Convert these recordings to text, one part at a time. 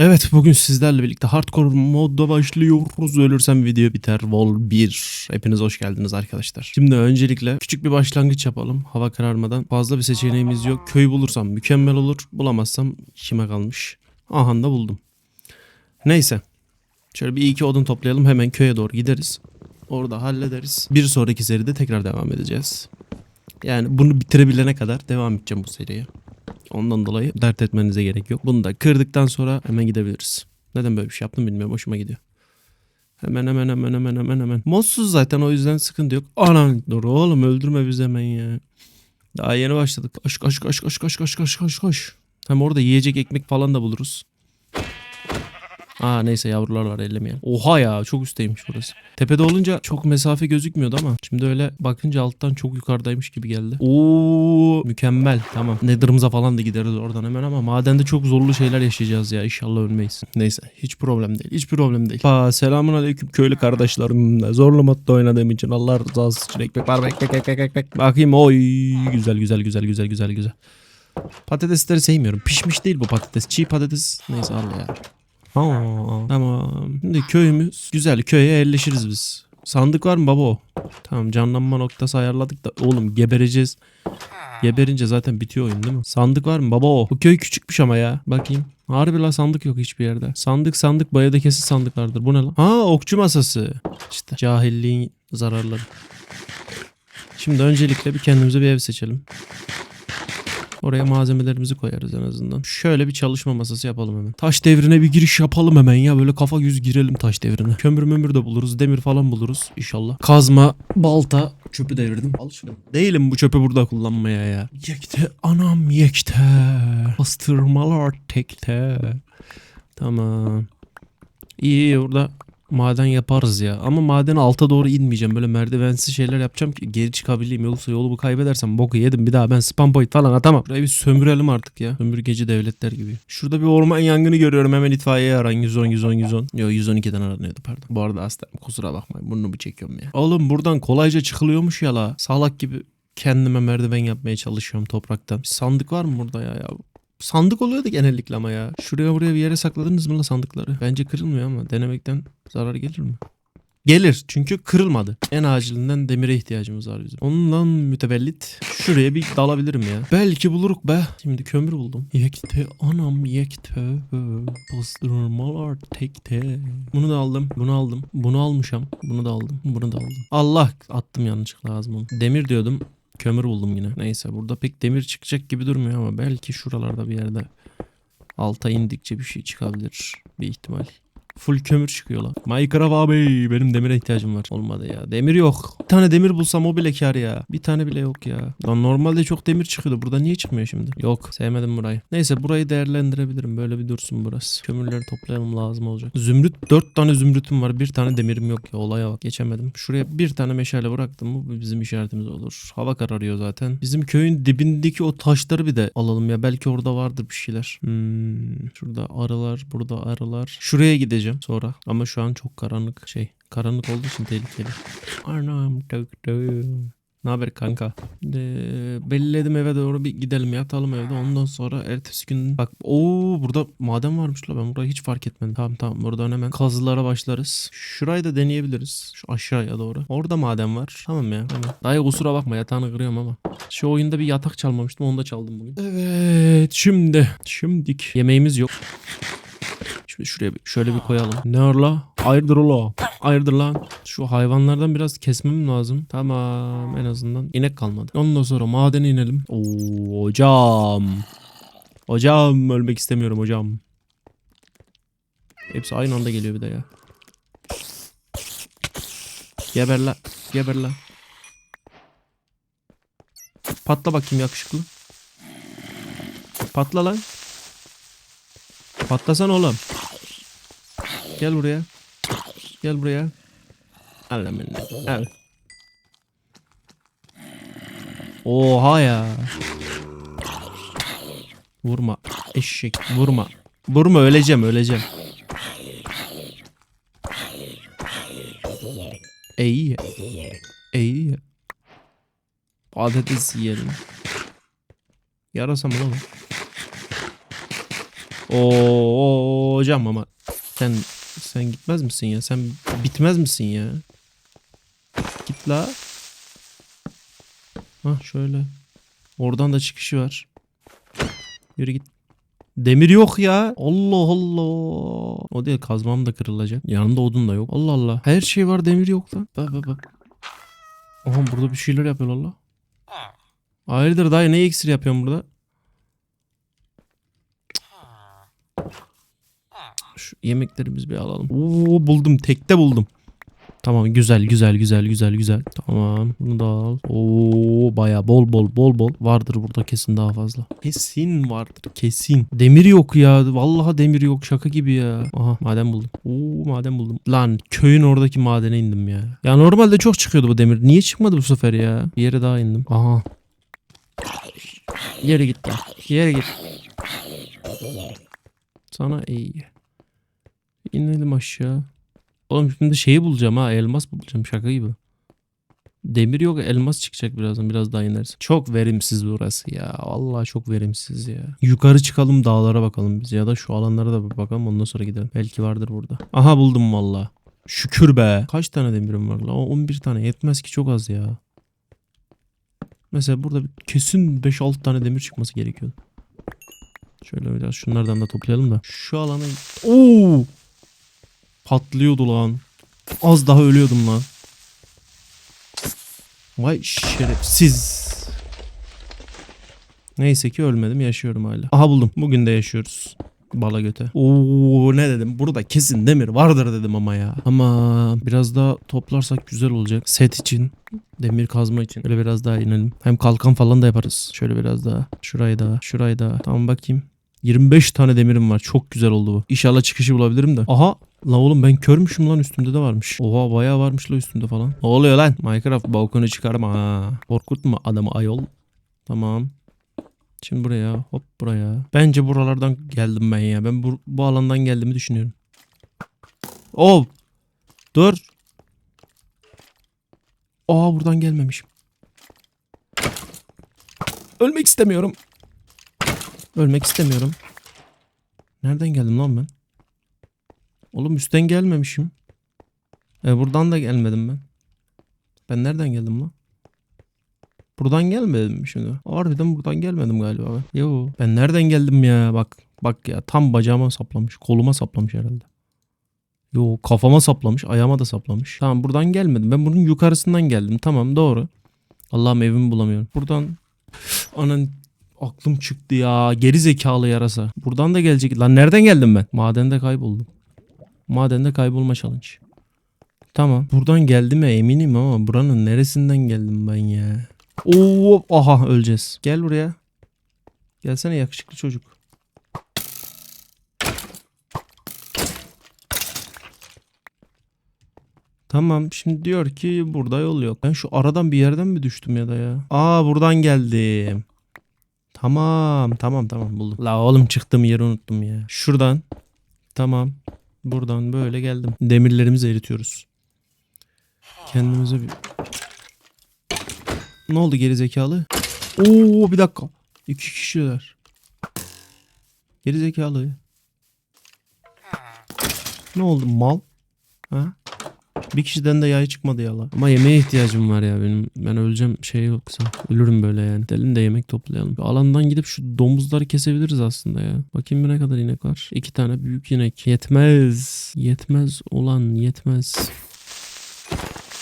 Evet bugün sizlerle birlikte hardcore modda başlıyoruz. Ölürsem video biter. Vol 1. Hepiniz hoş geldiniz arkadaşlar. Şimdi öncelikle küçük bir başlangıç yapalım. Hava kararmadan. Fazla bir seçeneğimiz yok. Köy bulursam mükemmel olur. Bulamazsam işime kalmış. Aha da buldum. Neyse. Şöyle bir iki odun toplayalım. Hemen köye doğru gideriz. Orada hallederiz. Bir sonraki seride tekrar devam edeceğiz. Yani bunu bitirebilene kadar devam edeceğim bu seriye. Ondan dolayı dert etmenize gerek yok. Bunu da kırdıktan sonra hemen gidebiliriz. Neden böyle bir şey yaptım bilmiyorum. Hoşuma gidiyor. Hemen hemen hemen hemen hemen hemen. Modsuz zaten o yüzden sıkıntı yok. Anan dur oğlum öldürme bizi hemen ya. Daha yeni başladık. Koş koş koş koş koş koş koş koş koş. Hem orada yiyecek ekmek falan da buluruz. Aa neyse yavrular var ellemeyen. Oha ya çok üstteymiş burası. Tepede olunca çok mesafe gözükmüyordu ama şimdi öyle bakınca alttan çok yukarıdaymış gibi geldi. Oo mükemmel tamam. Nether'ımıza falan da gideriz oradan hemen ama madende çok zorlu şeyler yaşayacağız ya inşallah ölmeyiz. Neyse hiç problem değil hiç problem değil. Aa, selamun aleyküm köylü kardeşlerim. Zorlu modda oynadığım için Allah rızası için ekmek var ekmek ekmek ekmek. Bakayım oy güzel güzel güzel güzel güzel güzel. Patatesleri sevmiyorum. Pişmiş değil bu patates. Çiğ patates. Neyse al ya. Aa, tamam. Şimdi köyümüz güzel. Köye yerleşiriz biz. Sandık var mı baba o? Tamam canlanma noktası ayarladık da oğlum gebereceğiz. Geberince zaten bitiyor oyun değil mi? Sandık var mı baba o? Bu köy küçükmüş ama ya. Bakayım. Harbi la sandık yok hiçbir yerde. Sandık sandık bayada kesin sandık vardır. Bu ne lan? Ha okçu masası. İşte cahilliğin zararları. Şimdi öncelikle bir kendimize bir ev seçelim. Oraya malzemelerimizi koyarız en azından. Şöyle bir çalışma masası yapalım hemen. Taş devrine bir giriş yapalım hemen ya. Böyle kafa yüz girelim taş devrine. Kömür mömür de buluruz. Demir falan buluruz inşallah. Kazma, balta. Çöpü devirdim. Al şunu. Değilim bu çöpü burada kullanmaya ya. Yekte anam yekte. Bastırmalar tekte. Tamam. İyi iyi burada maden yaparız ya. Ama maden alta doğru inmeyeceğim. Böyle merdivensiz şeyler yapacağım ki geri çıkabileyim. Yoksa yolumu kaybedersem boku yedim. Bir daha ben spam point falan atamam. Burayı bir sömürelim artık ya. Sömürgeci devletler gibi. Şurada bir orman yangını görüyorum. Hemen itfaiye aran. 110 110 110. Yok 112'den aranıyordu pardon. Bu arada hastayım. Kusura bakmayın. Bunu mu çekiyorum ya. Oğlum buradan kolayca çıkılıyormuş ya la. Salak gibi kendime merdiven yapmaya çalışıyorum topraktan. Bir sandık var mı burada ya? ya? Sandık oluyordu genellikle ama ya. Şuraya buraya bir yere sakladınız mı la sandıkları? Bence kırılmıyor ama denemekten zarar gelir mi? Gelir çünkü kırılmadı. En acilinden demire ihtiyacımız var bizim. Ondan mütevellit şuraya bir dalabilirim ya. Belki buluruk be. Şimdi kömür buldum. Yekte anam yekte. Bastırmalar tekte. Bunu da aldım. Bunu aldım. Bunu almışam. Bunu da aldım. Bunu da aldım. Allah attım yanlışlıkla ağzıma. Demir diyordum. Kömür buldum yine. Neyse burada pek demir çıkacak gibi durmuyor ama belki şuralarda bir yerde alta indikçe bir şey çıkabilir. Bir ihtimal. Full kömür çıkıyor lan. Minecraft abi benim demire ihtiyacım var. Olmadı ya. Demir yok. Bir tane demir bulsam o bile kar ya. Bir tane bile yok ya. Lan normalde çok demir çıkıyordu. Burada niye çıkmıyor şimdi? Yok. Sevmedim burayı. Neyse burayı değerlendirebilirim. Böyle bir dursun burası. Kömürleri toplayalım lazım olacak. Zümrüt. Dört tane zümrütüm var. Bir tane demirim yok ya. Olaya bak. Geçemedim. Şuraya bir tane meşale bıraktım bu bizim işaretimiz olur. Hava kararıyor zaten. Bizim köyün dibindeki o taşları bir de alalım ya. Belki orada vardır bir şeyler. Hmm, şurada arılar. Burada arılar. Şuraya gideceğim sonra. Ama şu an çok karanlık şey. Karanlık olduğu için tehlikeli. Anam döktü. Ne haber kanka? De, belledim eve doğru bir gidelim yatalım evde. Ondan sonra ertesi gün bak o burada maden varmış la ben burayı hiç fark etmedim. Tamam tamam buradan hemen kazılara başlarız. Şurayı da deneyebiliriz. Şu aşağıya doğru. Orada maden var. Tamam ya tamam. Dayı kusura bakma yatağını kırıyorum ama. Şu oyunda bir yatak çalmamıştım onu da çaldım bugün. Evet şimdi. Şimdik. Yemeğimiz yok. Şuraya şöyle bir koyalım. Ne la? Hayırdır ola? Hayırdır lan? Şu hayvanlardan biraz kesmem lazım. Tamam en azından inek kalmadı. Ondan sonra madene inelim. Oo hocam. Hocam ölmek istemiyorum hocam. Hepsi aynı anda geliyor bir de ya. Geber la. Geber la. Patla bakayım yakışıklı. Patla lan. Patlasan oğlum. Gel buraya. Gel buraya. Al lan beni. Al. Oha ya. Vurma. Eşek vurma. Vurma öleceğim öleceğim. İyi. İyi. Patates yiyelim. Yarasam ulan. Oo hocam ama sen sen gitmez misin ya? Sen bitmez misin ya? Git la. Hah şöyle. Oradan da çıkışı var. Yürü git. Demir yok ya. Allah Allah. O değil kazmam da kırılacak. Yanında odun da yok. Allah Allah. Her şey var demir yok lan. Bak bak bak. Aha burada bir şeyler yapıyorlar la. Hayırdır dayı ne iksir yapıyorsun burada? Şu yemeklerimizi bir alalım. Oo buldum tekte buldum. Tamam güzel güzel güzel güzel güzel. Tamam bunu da al. Oo baya bol bol bol bol. Vardır burada kesin daha fazla. Kesin vardır kesin. Demir yok ya. Vallahi demir yok şaka gibi ya. Aha maden buldum. Oo maden buldum. Lan köyün oradaki madene indim ya. Ya normalde çok çıkıyordu bu demir. Niye çıkmadı bu sefer ya? Bir yere daha indim. Aha. Yere git lan. Yere git. Sana iyi. İnelim aşağı. Oğlum şimdi şeyi bulacağım ha elmas bulacağım şaka gibi. Demir yok elmas çıkacak birazdan biraz daha inersin. Çok verimsiz burası ya. Vallahi çok verimsiz ya. Yukarı çıkalım dağlara bakalım biz ya da şu alanlara da bakalım ondan sonra gidelim. Belki vardır burada. Aha buldum valla. Şükür be. Kaç tane demirim var la? O 11 tane yetmez ki çok az ya. Mesela burada kesin 5-6 tane demir çıkması gerekiyordu. Şöyle biraz şunlardan da toplayalım da. Şu alana... Oo! Patlıyordu lan. Az daha ölüyordum lan. Vay şerefsiz. Neyse ki ölmedim yaşıyorum hala. Aha buldum. Bugün de yaşıyoruz. Bala göte. Oo ne dedim? Burada kesin demir vardır dedim ama ya. Ama biraz daha toplarsak güzel olacak. Set için. Demir kazma için. Böyle biraz daha inelim. Hem kalkan falan da yaparız. Şöyle biraz daha. Şurayı daha. Şurayı daha. Tamam bakayım. 25 tane demirim var. Çok güzel oldu bu. İnşallah çıkışı bulabilirim de. Aha. La oğlum ben körmüşüm lan üstümde de varmış. Oha bayağı varmış la üstümde falan. Ne oluyor lan? Minecraft balkonu çıkarma ha. Korkutma adamı ayol. Tamam. Şimdi buraya hop buraya. Bence buralardan geldim ben ya. Ben bu, bu alandan geldiğimi düşünüyorum. Oh. Dur. Aa buradan gelmemişim. Ölmek istemiyorum. Ölmek istemiyorum. Nereden geldim lan ben? Oğlum üstten gelmemişim. E buradan da gelmedim ben. Ben nereden geldim lan? Buradan gelmedim mi şimdi? Harbiden buradan gelmedim galiba ben. Yo ben nereden geldim ya? Bak bak ya tam bacağıma saplamış. Koluma saplamış herhalde. Yo kafama saplamış. Ayağıma da saplamış. Tamam buradan gelmedim. Ben bunun yukarısından geldim. Tamam doğru. Allah'ım evimi bulamıyorum. Buradan anan aklım çıktı ya. Geri zekalı yarasa. Buradan da gelecek. Lan nereden geldim ben? Madende kayboldum. Madende kaybolma challenge. Tamam. Buradan geldim ya eminim ama buranın neresinden geldim ben ya? Oo, aha öleceğiz. Gel buraya. Gelsene yakışıklı çocuk. Tamam şimdi diyor ki burada yol yok. Ben şu aradan bir yerden mi düştüm ya da ya? Aa buradan geldim. Tamam tamam tamam buldum. La oğlum çıktığım yeri unuttum ya. Şuradan. Tamam. Buradan böyle geldim. Demirlerimizi eritiyoruz. Kendimize bir... Ne oldu geri zekalı? Oo bir dakika. İki kişiler. Geri zekalı. Ne oldu mal? Ha? Bir kişiden de yay çıkmadı yala. Ama yemeğe ihtiyacım var ya benim. Ben öleceğim şey yoksa. Ölürüm böyle yani. Gidelim de yemek toplayalım. Bir alandan gidip şu domuzları kesebiliriz aslında ya. Bakayım bir ne kadar inek var. İki tane büyük inek. Yetmez. Yetmez olan yetmez.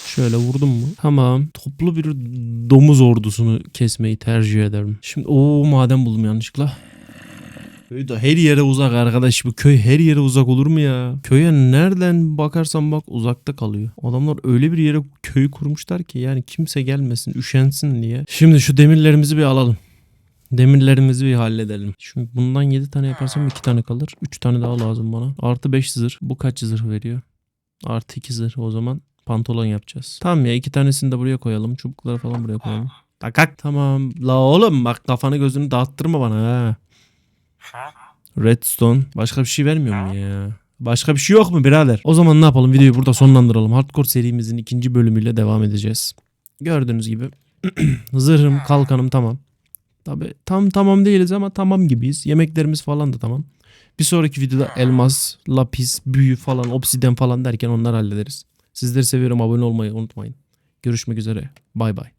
Şöyle vurdum mu? Tamam. Toplu bir domuz ordusunu kesmeyi tercih ederim. Şimdi o maden buldum yanlışlıkla. Köy de her yere uzak arkadaş. Bu köy her yere uzak olur mu ya? Köye nereden bakarsan bak uzakta kalıyor. Adamlar öyle bir yere köyü kurmuşlar ki yani kimse gelmesin, üşensin diye. Şimdi şu demirlerimizi bir alalım. Demirlerimizi bir halledelim. Şimdi bundan 7 tane yaparsam 2 tane kalır. 3 tane daha lazım bana. Artı 5 zırh. Bu kaç zırh veriyor? Artı 2 zırh o zaman pantolon yapacağız. Tamam ya iki tanesini de buraya koyalım. Çubukları falan buraya koyalım. Takak. Tamam. La oğlum bak kafanı gözünü dağıttırma bana ha. Redstone. Başka bir şey vermiyor mu ya? Başka bir şey yok mu birader? O zaman ne yapalım? Videoyu burada sonlandıralım. Hardcore serimizin ikinci bölümüyle devam edeceğiz. Gördüğünüz gibi zırhım, kalkanım tamam. Tabi tam tamam değiliz ama tamam gibiyiz. Yemeklerimiz falan da tamam. Bir sonraki videoda elmas, lapis, büyü falan, obsiden falan derken onları hallederiz. Sizleri seviyorum. Abone olmayı unutmayın. Görüşmek üzere. Bay bay.